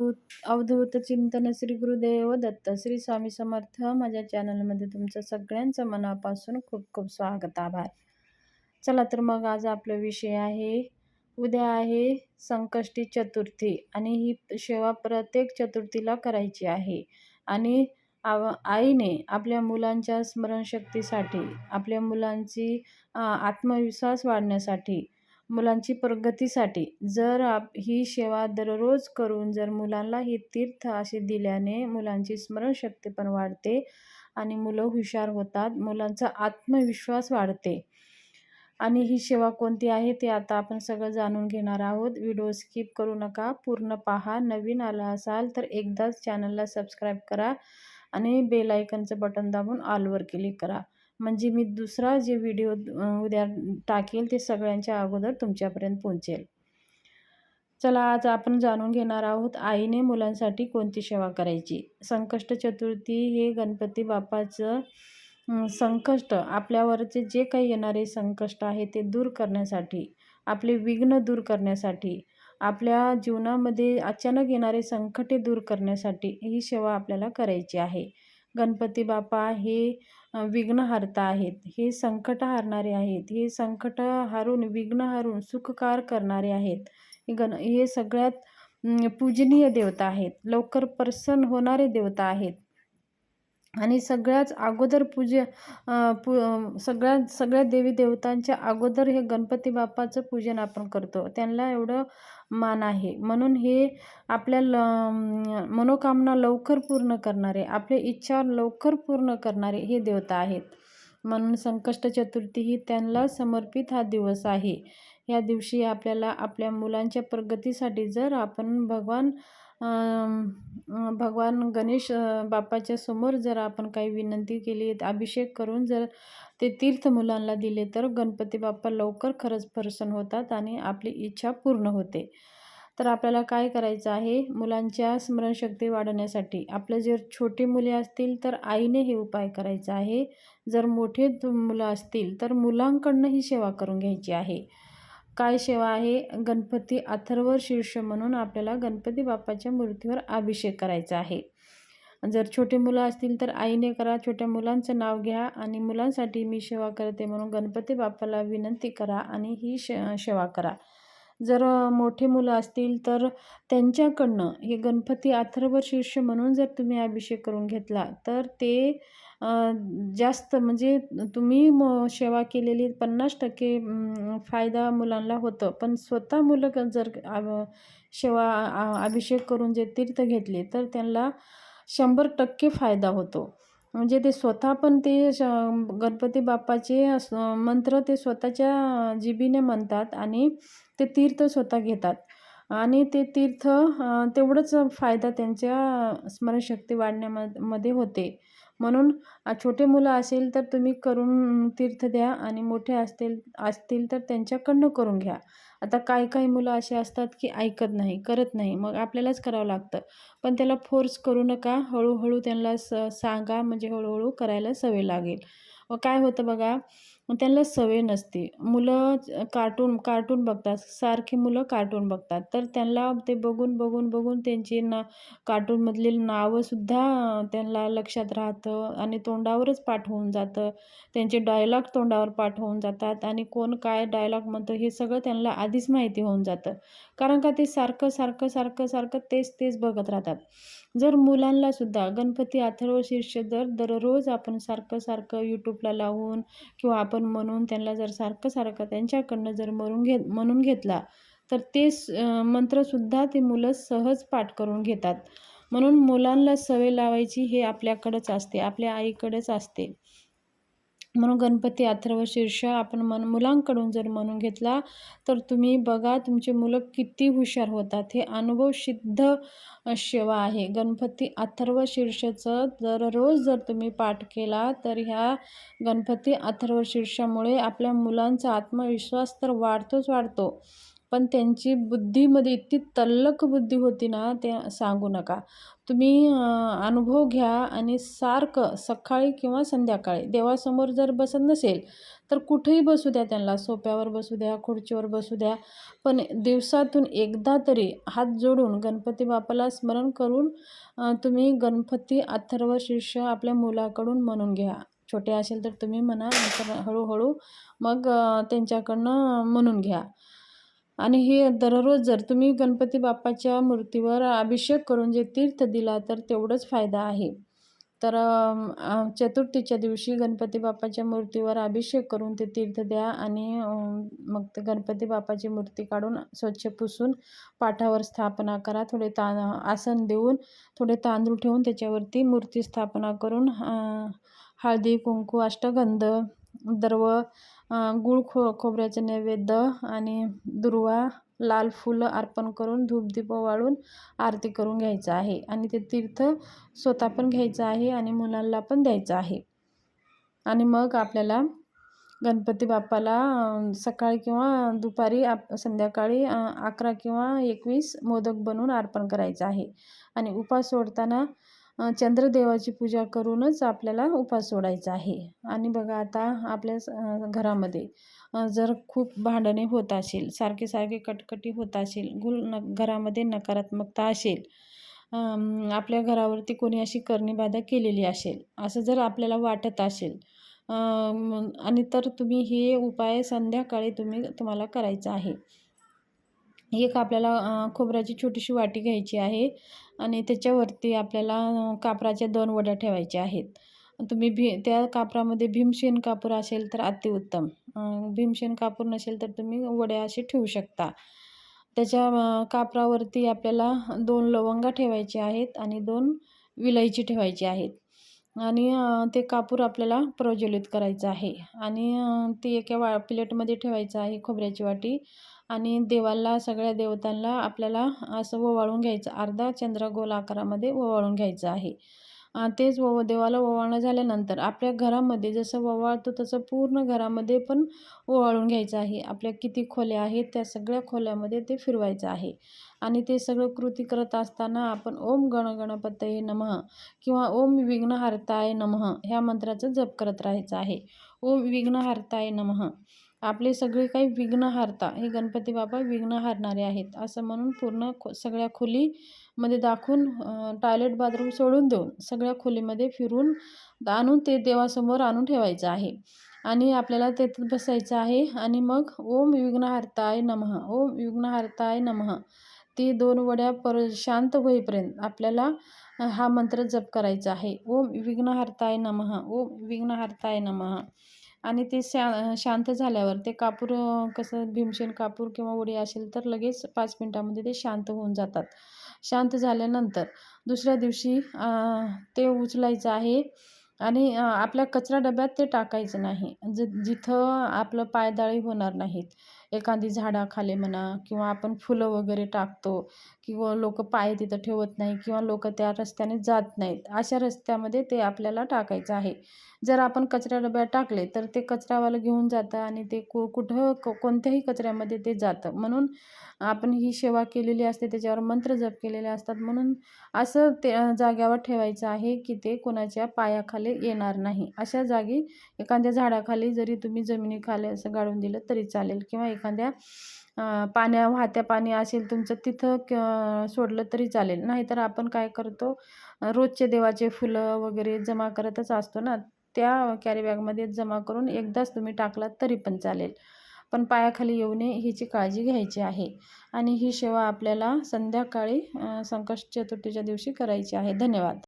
अवधूत चिंतन श्री गुरुदेव दत्त. श्री स्वामी समर्थ माझ्या चॅनलमध्ये तुमचं सगळ्यांचं मनापासून खूप खूप स्वागत आभार. चला तर मग आज आपला विषय आहे उद्या आहे संकष्टी चतुर्थी आणि ही सेवा प्रत्येक चतुर्थीला करायची आहे आणि आव आईने आपल्या मुलांच्या स्मरणशक्तीसाठी आपल्या मुलांची आत्मविश्वास वाढण्यासाठी मुलांची प्रगतीसाठी. जर आप ही सेवा दररोज करून जर मुलांना ही तीर्थ असे दिल्याने मुलांची स्मरणशक्ती पण वाढते आणि मुलं हुशार होतात मुलांचा आत्मविश्वास वाढते. आणि ही सेवा कोणती आहे ते आता आपण सगळं जाणून घेणार आहोत. व्हिडिओ स्किप करू नका पूर्ण पहा. नवीन आला असाल तर एकदाच चॅनलला सबस्क्राईब करा आणि बेल आयकनचं बटन दाबून ऑलवर क्लिक करा. म्हणजे मी दुसरा जे व्हिडिओ उद्या टाकेल ते सगळ्यांच्या अगोदर तुमच्यापर्यंत पोहोचेल. चला आज आपण जाणून घेणार आहोत आईने मुलांसाठी कोणती सेवा करायची? संकष्ट चतुर्थी हे गणपती बाप्पाचं संकष्ट. आपल्यावरचे जे काही येणारे संकष्ट आहे ते दूर करण्यासाठी आपले विघ्न दूर करण्यासाठी आपल्या जीवनामध्ये अचानक येणारे संकटे दूर करण्यासाठी ही सेवा आपल्याला करायची आहे. गणपती बाप्पा हे विघ्नहर्ता आहेत. हे संकट हारणारे आहेत. हे संकट हारून विघ्न हारून सुखकार करणारे आहेत. हे गण हे सगळ्यात पूजनीय देवता आहेत. लवकर प्रसन्न होणारे देवता आहेत. आणि सगळ्याच अगोदर पूजे पू सगळ्या सगळ्या देवी देवतांच्या अगोदर हे गणपती बाप्पाचं पूजन आपण करतो. त्यांना एवढं मान आहे. म्हणून हे आपल्या ल मनोकामना लवकर पूर्ण करणारे आपल्या इच्छा लवकर पूर्ण करणारे हे देवता आहेत. म्हणून संकष्ट चतुर्थी ही त्यांना समर्पित हा दिवस आहे. या दिवशी आपल्याला आपल्या मुलांच्या प्रगतीसाठी जर आपण भगवान भगवान गणेश बाप्पाच्या समोर जर आपण काही विनंती केली अभिषेक करून जर ते तीर्थ मुलांना दिले तर गणपती बाप्पा लवकर खरंच प्रसन्न होतात आणि आपली इच्छा पूर्ण होते. तर आपल्याला काय करायचं आहे? मुलांच्या स्मरणशक्ती वाढवण्यासाठी आपलं जर छोटी मुले असतील तर आईने हे उपाय करायचा आहे. जर मोठे मुलं असतील तर मुलांकडनं ही सेवा करून घ्यायची आहे. काय सेवा आहे? गणपती अथर्व शीर्ष म्हणून आपल्याला गणपती बाप्पाच्या मूर्तीवर अभिषेक करायचा आहे. जर छोटे मुलं असतील तर आईने करा छोट्या मुलांचं नाव घ्या आणि मुलांसाठी मी सेवा करते म्हणून गणपती बाप्पाला विनंती करा आणि ही शे सेवा करा. जर मोठे मुलं असतील तर त्यांच्याकडनं हे गणपती अथर्व शीर्ष म्हणून जर तुम्ही अभिषेक करून घेतला तर ते जास्त म्हणजे तुम्ही म सेवा केलेली पन्नास टक्के फायदा मुलांना होतं. पण स्वतः मुलं जर सेवा अभिषेक करून जे तीर्थ घेतले तर त्यांना शंभर टक्के फायदा होतो. म्हणजे ते स्वतः पण ते गणपती बाप्पाचे मंत्र ते स्वतःच्या जिबीने म्हणतात आणि ते तीर्थ स्वतः घेतात. आणि ते तीर्थ तेवढंच फायदा त्यांच्या स्मरणशक्ती वाढण्यामध्ये होते. म्हणून छोटे मुलं असेल तर तुम्ही करून तीर्थ द्या आणि मोठे असतील असतील तर त्यांच्याकडनं करून घ्या. आता काही काही मुलं असे असतात की ऐकत नाही करत नाही मग आपल्यालाच करावं लागतं. पण त्याला फोर्स करू नका हळूहळू त्यांना स सांगा म्हणजे हळूहळू करायला सवय लागेल. व काय होतं बघा मग त्यांना सवय नसते. मुलं कार्टून कार्टून बघतात. सारखी मुलं कार्टून बघतात. तर त्यांना ते बघून बघून बघून त्यांची ना कार्टूनमधली नावंसुद्धा त्यांना लक्षात राहतं आणि तोंडावरच पाठ होऊन जातं. त्यांचे डायलॉग तोंडावर पाठ होऊन जातात आणि कोण काय डायलॉग म्हणतं हे सगळं त्यांना आधीच माहिती होऊन जातं. कारण का ते सारखं सारखं सारखं सारखं तेच तेच बघत राहतात. जर मुलांनासुद्धा गणपती अथर्व शीर्ष जर दररोज आपण सारखं सारखं यूट्यूबला लावून किंवा आपण म्हणून त्यांना जर सारखं सारखं त्यांच्याकडनं जर म्हणून घेत म्हणून घेतला तर ते मंत्रसुद्धा ते मुलं सहज पाठ करून घेतात. म्हणून मुलांना सवय लावायची हे आपल्याकडंच असते आपल्या आईकडेच असते. म्हणून गणपती अथर्व शीर्ष आपण मन मुलांकडून जर म्हणून घेतला तर तुम्ही बघा तुमची मुलं किती हुशार होतात. हे अनुभव सिद्ध सेवा आहे. गणपती अथर्व शीर्षचं दररोज जर तुम्ही पाठ केला तर ह्या गणपती अथर्व शीर्षामुळे आपल्या मुलांचा आत्मविश्वास तर वाढतोच वाढतो. पण त्यांची बुद्धीमध्ये इतकी तल्लख बुद्धी होती ना ते सांगू नका. तुम्ही अनुभव घ्या आणि सारखं सकाळी किंवा संध्याकाळी देवासमोर जर बसत नसेल तर कुठेही बसू द्या त्यांना. सोप्यावर बसू द्या खुर्चीवर बसू द्या. पण दिवसातून एकदा तरी हात जोडून गणपती बापाला स्मरण करून तुम्ही गणपती अथर्व शीर्ष आपल्या मुलाकडून म्हणून घ्या. छोटे असेल तर तुम्ही म्हणा नंतर हळूहळू मग त्यांच्याकडनं म्हणून घ्या. आणि हे दररोज जर तुम्ही गणपती बाप्पाच्या मूर्तीवर अभिषेक करून जे तीर्थ दिला तर तेवढंच फायदा आहे. तर चतुर्थीच्या दिवशी गणपती बाप्पाच्या मूर्तीवर अभिषेक करून ते तीर्थ द्या आणि मग ते गणपती बाप्पाची मूर्ती काढून स्वच्छ पुसून पाठावर स्थापना करा. थोडे ता आसन देऊन थोडे तांदूळ ठेवून त्याच्यावरती मूर्ती स्थापना करून हळदी कुंकू अष्टगंध दर्व गुळ खो खोबऱ्याचे नैवेद्य आणि दुर्वा लाल फुलं अर्पण करून धूपदीप वाळून आरती करून घ्यायचं आहे. आणि ते तीर्थ स्वतः पण घ्यायचं आहे आणि मुलांना पण द्यायचं आहे. आणि मग आपल्याला गणपती बाप्पाला सकाळी किंवा दुपारी आप संध्याकाळी अकरा किंवा एकवीस मोदक बनवून अर्पण करायचं आहे. आणि उपास सोडताना चंद्रदेवाची पूजा करूनच आपल्याला उपास सोडायचा आहे. आणि बघा आता आपल्या घरामध्ये जर खूप भांडणे होत असेल सारखे सारखे कटकटी होत असेल गुल न घरामध्ये नकारात्मकता असेल आपल्या घरावरती कोणी अशी करणीबाधा केलेली असेल असं जर आपल्याला वाटत असेल आणि तर तुम्ही हे उपाय संध्याकाळी तुम्ही तुम्हाला करायचं आहे. एक आपल्याला खोबऱ्याची छोटीशी वाटी घ्यायची आहे आणि त्याच्यावरती आपल्याला कापराच्या दोन वड्या ठेवायच्या आहेत. तुम्ही भी त्या कापरामध्ये भीमशेन कापूर असेल तर अतिउत्तम. भीमशेन कापूर नसेल तर तुम्ही वड्या असे ठेवू शकता. त्याच्या कापरावरती आपल्याला दोन लवंगा ठेवायचे आहेत आणि दोन विलायची ठेवायची आहेत. आणि ते कापूर आपल्याला प्रज्वलित करायचं आहे. आणि ती एका वा प्लेटमध्ये ठेवायचं आहे खोबऱ्याची वाटी. आणि देवाला सगळ्या देवतांना आपल्याला असं ओवाळून घ्यायचं. अर्धा चंद्रगोल आकारामध्ये ओवाळून घ्यायचं आहे. तेच ओव देवाला ओवाळणं झाल्यानंतर आपल्या घरामध्ये जसं ओवाळतो तसं पूर्ण घरामध्ये पण ओवाळून घ्यायचं आहे. आपल्या किती खोल्या आहेत त्या सगळ्या खोल्यामध्ये ते फिरवायचं आहे. आणि ते सगळं कृती करत असताना आपण ओम गण गणपतये नमः किंवा ओम विघ्नहर्ताय नमः ह्या मंत्राचं जप करत राहायचं आहे. ओम विघ्नहर्ताय नमः. आपले सगळे काही विघ्न हारता हे गणपती बाबा विघ्न हारणारे आहेत असं म्हणून पूर्ण खो सगळ्या खोलीमध्ये दाखवून टॉयलेट बाथरूम सोडून देऊन सगळ्या खोलीमध्ये फिरून आणून ते देवासमोर आणून ठेवायचं आहे. आणि आपल्याला तेथं बसायचं आहे. आणि मग ओम विघ्नहार्ताय नमः ओम विघ्नहार्ताय नमः. ती दोन वड्या पर शांत होईपर्यंत आपल्याला हा मंत्र जप करायचा आहे. ओम विघ्नहार्ताय नमः ओम विघ्नहार्ताय नमः. आणि ते शा शांत झाल्यावर ते कापूर कसं भीमसेन कापूर किंवा उडी असेल तर लगेच पाच मिनटामध्ये ते शांत होऊन जातात. शांत झाल्यानंतर दुसऱ्या दिवशी ते उचलायचं आहे आणि आपल्या कचरा डब्यात ते टाकायचं नाही. ज जिथं आपलं पायदाळी होणार नाहीत. एखादी झाडाखाली म्हणा किंवा आपण फुलं वगैरे टाकतो किंवा लोक पाय तिथं ठेवत नाही किंवा लोक त्या रस्त्याने जात नाहीत. अशा रस्त्यामध्ये ते आपल्याला टाकायचं आहे. जर आपण कचरा डब्यात टाकले तर ते कचरावालं घेऊन जातं आणि ते कु कुठं कोणत्याही कचऱ्यामध्ये ते जातं. म्हणून आपण ही सेवा केलेली असते त्याच्यावर मंत्र जप केलेले असतात. म्हणून असं ते जाग्यावर ठेवायचं आहे की ते कोणाच्या पायाखाली येणार नाही. अशा जागी एखाद्या झाडाखाली जरी तुम्ही जमिनीखाली असं गाळून दिलं तरी चालेल किंवा एखाद्या पाण्या वाहत्या पाणी असेल तुमचं तिथं क सोडलं तरी चालेल. नाहीतर आपण काय करतो रोजचे देवाचे फुलं वगैरे जमा करतच असतो ना. त्या कॅरीबॅगमध्ये जमा करून एकदाच तुम्ही टाकलात तरी पण चालेल. पण पायाखाली येऊ नये ह्याची काळजी घ्यायची आहे. आणि ही सेवा आपल्याला संध्याकाळी संकष्ट चतुर्थीच्या दिवशी करायची आहे. धन्यवाद.